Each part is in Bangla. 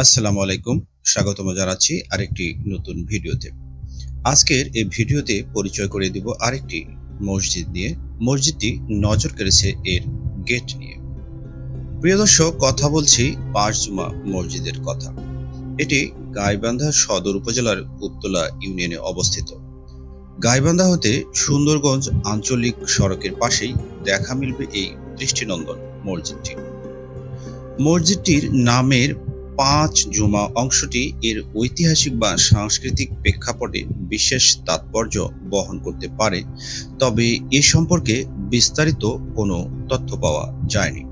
আসসালামু আলাইকুম, স্বাগতম জানাচ্ছি আরেকটি নতুন ভিডিওতে। আজকের এই ভিডিওতে পরিচয় করে দিব আরেকটি মসজিদ নিয়ে। মসজিদটি নজর কেড়েছে এর গেট নিয়ে। প্রিয় দর্শক, কথা বলছি পাঁচ জুমা মসজিদের কথা। এটি গাইবান্ধা সদর উপজেলার উত্তলা ইউনিয়নে অবস্থিত। গাইবান্ধা হতে সুন্দরগঞ্জ আঞ্চলিক সড়কের পাশেই দেখা মিলবে এই দৃষ্টিনন্দন মসজিদটি। মসজিদটির নামের পাঁচ জুমা অংশটি এর ঐতিহাসিক বা সাংস্কৃতিক প্রেক্ষাপটে বিশেষ তাৎপর্য বহন করতে পারে, তবে এ সম্পর্কে বিস্তারিত কোনো তথ্য পাওয়া যায়নি।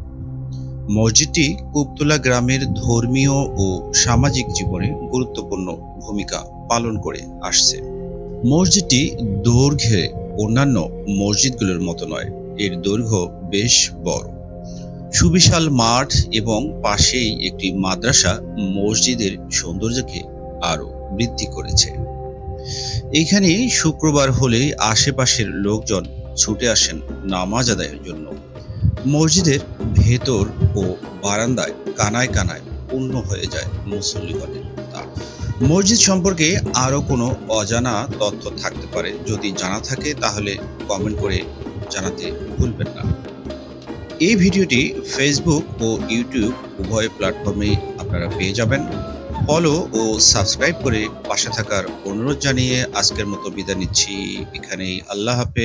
মসজিদটি কুবতলা গ্রামের ধর্মীয় ও সামাজিক জীবনে গুরুত্বপূর্ণ ভূমিকা পালন করে আসছে। মসজিদটি দৈর্ঘ্যে অন্যান্য মসজিদগুলোর মতো নয়, এর দৈর্ঘ্য বেশ বড়। সুবিশাল মাঠ এবং পাশেই একটি মাদ্রাসা মসজিদের সৌন্দর্যকে আরও বৃদ্ধি করেছে। এখানে শুক্রবার হলে আশেপাশের লোকজন ছুটে আসেন নামাজ আদায়ের জন্য। মসজিদের ভেতর ও বারান্দায় কানায় কানায় পূর্ণ হয়ে যায় মুসল্লিগণের মসজিদ সম্পর্কে আরও কোনো অজানা তথ্য থাকতে পারে। যদি জানা থাকে তাহলে কমেন্ট করে জানাতে ভুলবেন না। এই ভিডিওটি ফেসবুক ও ইউটিউব উভয় প্ল্যাটফর্মে আপনারা পেয়ে যাবেন। ফলো ও সাবস্ক্রাইব করে পাশে থাকার অনুরোধ জানিয়ে আজকের মতো বিদায় নিচ্ছি। এখানেই আল্লাহ হাফেজ।